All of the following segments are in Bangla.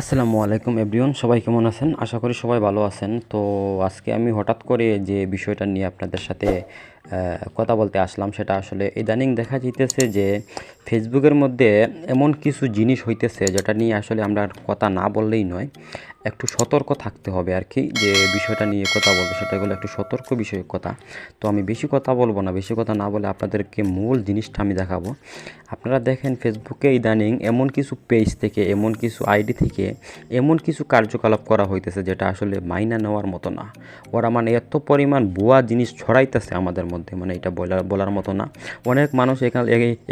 আসসালামু আলাইকুম এভরিওন সবাই কেমন আছেন? আশা করি সবাই ভালো আছেন। তো আজকে আমি হঠাৎ করে যে বিষয়টা নিয়ে আপনাদের সাথে কথা বলতে আসলাম, সেটা আসলে ইদানিং দেখা যাইতেছে যে ফেসবুকের মধ্যে এমন কিছু জিনিস হইতেছে যেটা নিয়ে আসলে আমরা কথা না বললেই নয়, একটু সতর্ক থাকতে হবে আর কি, যে বিষয়টা নিয়ে কথা বলব, সেটা হলো একটু সতর্ক বিষয়ক কথা। তো আমি বেশি কথা বলব না, বেশি কথা না বলে আপনাদেরকে মূল জিনিসটা আমি দেখাবো। আপনারা দেখেন ফেসবুকে ইদানিং এমন কিছু পেজ থেকে, এমন কিছু আইডি থেকে এমন কিছু কার্যকলাপ করা হইতেছে যেটা আসলে মাইনা নেওয়ার মতো না। ওরা মানে এত পরিমাণ ভুয়া জিনিস ছড়াইতেছে আমাদের মধ্যে মানে এটা বলার বলার মতো না। অনেক মানুষ এখান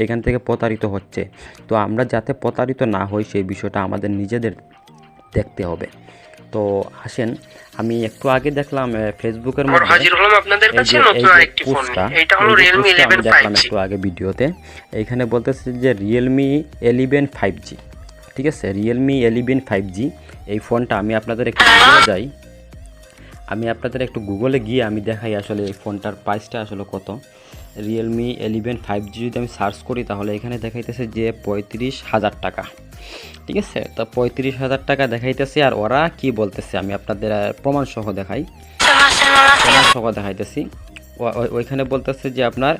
এখান থেকে প্রতারিত হচ্ছে। তো আমরা যাতে প্রতারিত না হই সেই বিষয়টা আমাদের নিজেদের দেখতে হবে। তো আসেন আমি একটু আগে দেখলাম ফেসবুকের মধ্যে হাজির হলাম আপনাদের কাছে নতুন আরেকটি ফোন। এটা হলো পোস্টটা আমি দেখলাম একটু আগে ভিডিওতে। এইখানে বলতেছে যে রিয়েলমি এলিভেন ফাইভ জি ঠিক আছে? রিয়েলমি এলিভেন ফাইভ জি এই ফোনটা আমি আপনাদের একটু গুগলে যাই। আমি আপনাদের একটু গুগলে গিয়ে আমি দেখাই আসলে এই ফোনটার প্রাইসটা আসলে কত। রিয়েলমি এলিভেন ফাইভ জি যদি আমি সার্চ করি তাহলে এখানে দেখাইতেছে যে পঁয়ত্রিশ হাজার টাকা। ঠিক আছে? তো পঁয়ত্রিশ হাজার টাকা দেখাইতেছে আর ওরা কি বলতেছে আমি আপনাদের প্রমাণ সহ দেখাই। প্রমাণ সহ দেখাইতেছি ওইখানে বলতেছে যে আপনার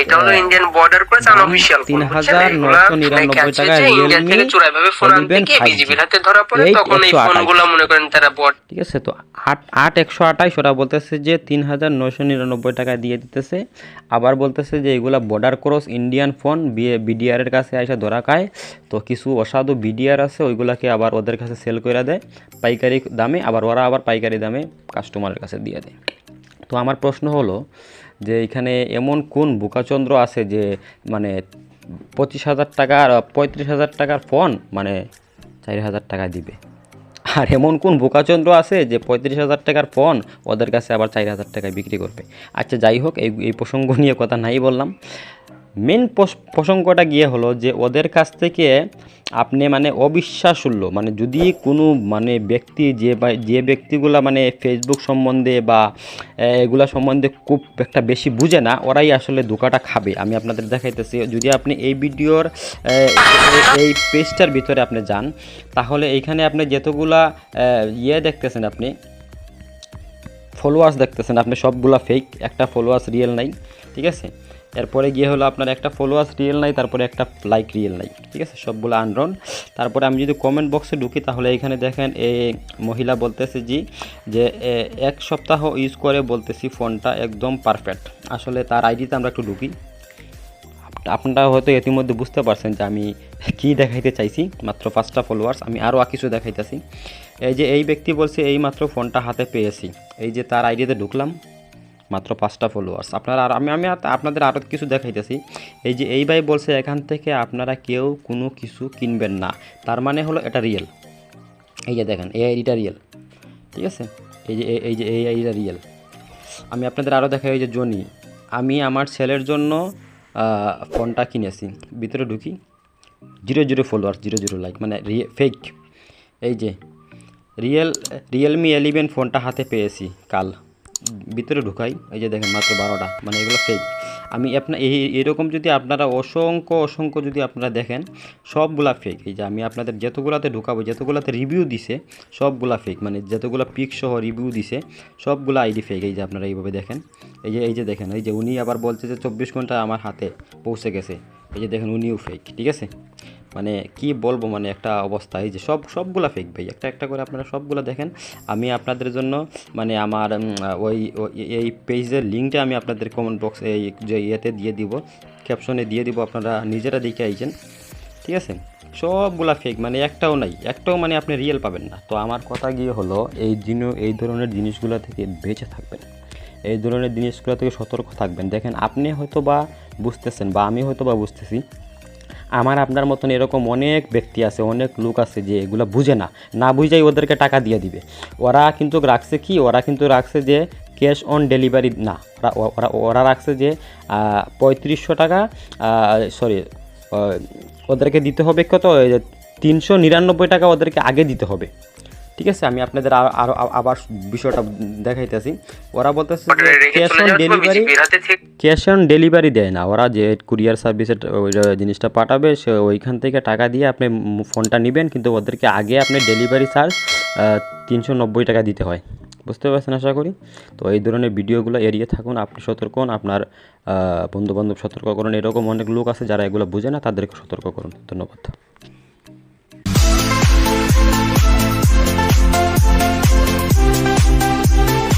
এটা হলো Indian border press unofficial phone 3,999 টাকা ইন্ডিয়া Realme থেকে চোরাই ভাবে ফোন আনতে গিয়ে বিজিবির হাতে ধরা পড়ে তখন এই ফোনগুলো মনে করেন তারা বট ঠিক আছে তো আট আট একশো আঠাইশ ওরা বলতেছে যে তিন হাজার নয়শো নিরানব্বই টাকা দিয়ে দিতেছে। আবার বলতেছে যে এগুলা বর্ডার ক্রস ইন্ডিয়ান ফোন বিয়ে বিডিআরের কাছে এসে ধরা খায়। তো কিছু অসাধু বিডিআর আছে ওইগুলাকে আবার ওদের কাছে সেল করে দেয় পাইকারি দামে। আবার ওরা আবার পাইকারি দামে কাস্টমারের কাছে দিয়ে দেয়। তো আমার প্রশ্ন হলো যে এখানে এমন কোন বোকাচন্দ্র আছে যে মানে পঁচিশ হাজার টাকা আর পঁয়ত্রিশ হাজার টাকার ফোন মানে চার হাজার টাকা দিবে। আর এমন কোন বোকাচন্দ্র আছে যে, পঁয়ত্রিশ হাজার টাকার ফোন ওদের কাছে আবার চার হাজার টাকায় বিক্রি করবে। আচ্ছা যাই হোক, এই এই প্রসঙ্গ নিয়ে কথা নাই বললাম। মেন প্রসঙ্গটা গিয়ে হলো যে ওদের কাছ থেকে আপনি মানে অবিশ্বাসুল্য মানে যদি কোনো মানে ব্যক্তি যে যে ব্যক্তিগুলা মানে ফেসবুক সম্বন্ধে বা এগুলা সম্বন্ধে খুব একটা বেশি বুঝে না, ওরাই আসলে ধোকাটা খাবে। আমি আপনাদের দেখাইতেছি, যদি আপনি এই ভিডিওর এই- পেজটার ভিতরে আপনি যান, তাহলে এইখানে আপনি যতগুলা ইয়ে দেখতেছেন আপনি ফলোয়ার্স দেখতেছেন, আপনি সবগুলা ফেক একটা ফলোয়ার্স রিয়েল নাই, ঠিক আছে? এরপরে গিয়ে হলো আপনার একটা ফলোয়ার্স রিয়েল নাই, তারপরে একটা লাইক রিয়েল নাই, ঠিক আছে? সবগুলো আনরন তারপরে আমি যদি কমেন্ট বক্সে ঢুকি, তাহলে এখানে দেখেন এই মহিলা বলতেছে জি, যে এক সপ্তাহ ইউজ করে বলতেছি ফোনটা একদম পারফেক্ট আসলে তার আইডিতে আমরা একটু ঢুকি। আপনারা হয়তো ইতিমধ্যে বুঝতে পারছেন যে আমি কি দেখাইতে চাইছি, মাত্র পাঁচটা ফলোয়ার্স আমি আরও কিছু দেখাইতেছি। এই যে এই ব্যক্তি বলছে, এই মাত্র ফোনটা হাতে পেয়েছি। এই যে তার আইডিতে ঢুকলাম। মাত্র পাঁচটা ফলোয়ার্স আপনারা আর আমি আমি আপনাদের আরও কিছু দেখাইতেছি। এই যে এই ভাই বলছে, এখান থেকে আপনারা কেউ কোনো কিছু কিনবেন না। তার মানে হলো এটা রিয়েল এই যে দেখেন এই আইডিটা রিয়েল ঠিক আছে? এই যে, এই- যে এই আইডিটা রিয়েল আমি আপনাদের আরও দেখাই, এই যে জনি আমি আমার ছেলের জন্য ফোনটা কিনেছি। ভিতরে ঢুকি। Zero zero follower zero zero like মানে ফেক এই যে রিয়েল রিয়েলমি এলিভেন ফোনটা হাতে পেয়েছি কাল। ভিতরে ঢুকাই, এই যে দেখেন মাত্র বারোটা মানে এগুলো ফেক আমি আপনার এই, এরকম যদি আপনারা অসংখ্য অসংখ্য যদি আপনারা দেখেন, সবগুলা ফেক এই যে আমি আপনাদের যতগুলাতে ঢুকাবো, যতগুলাতে রিভিউ দিছে, সবগুলা ফেক মানে যতগুলো পিক সহ রিভিউ দিছে, সবগুলো আইডি ফেক এই যে আপনারা এইভাবে দেখেন। এই যে এই যে দেখেন, এই যে উনি আবার বলছে যে চব্বিশ ঘণ্টা আমার হাতে পৌঁছে গেছে। এই যে দেখেন উনিও ফেক ঠিক আছে? মানে কি বলব মানে একটা অবস্থা, এই যে সব, সবগুলা ফেক ভাই। একটা একটা করে আপনারা সবগুলো দেখেন। আমি আপনাদের জন্য মানে আমার ওই এই পেজের লিঙ্কটা আমি আপনাদের কমেন্ট বক্স এই যে ইয়েতে দিয়ে দিব ক্যাপশনে দিয়ে দিব, আপনারা নিজেরা দেখে আইছেন। ঠিক আছে? সবগুলা ফেক মানে একটাও নাই। একটাও মানে আপনি রিয়েল পাবেন না। তো আমার কথা গিয়ে হলো, এই জিন, এই ধরনের জিনিসগুলো থেকে বেঁচে থাকবেন। এই ধরনের জিনিসগুলো থেকে সতর্ক থাকবেন। দেখেন, আপনি হয়তো বা বুঝতেছেন, বা আমি হয়তো বা বুঝতেছি আমার আপনার মতন এরকম অনেক ব্যক্তি আছে, অনেক লোক আছে যে এগুলো বুঝে না। না বুঝেই ওদেরকে টাকা দিয়ে দিবে। ওরা কিন্তু রাখছে কি? ওরা কিন্তু রাখছে যে ক্যাশ অন ডেলিভারি না। ওরা ওরা রাখছে যে পঁয়ত্রিশশো টাকা সরি ওদেরকে দিতে হবে কত? তিনশো নিরানব্বই টাকা ওদেরকে আগে দিতে হবে। ঠিক আছে আমি আপনাদের আরও আবার বিষয়টা দেখাইতেছি। ওরা বলতেছে যে cash on delivery cash on delivery দেয় না। ওরা যে কুরিয়ার সার্ভিসের ওই জিনিসটা পাঠাবে সে ওইখান থেকে টাকা দিয়ে আপনি ফোনটা নেবেন কিন্তু ওদেরকে আগে আপনি ডেলিভারি চার্জ তিনশো নব্বই টাকা দিতে হয়। বুঝতে পারছেন আশা করি? তো এই ধরনের ভিডিওগুলো এড়িয়ে থাকুন আপনি সতর্ক হন আপনার বন্ধুবান্ধব সতর্ক করুন। এরকম অনেক লোক আছে যারা এগুলো বোঝে না তাদেরকে সতর্ক করুন। ধন্যবাদ। Thank you.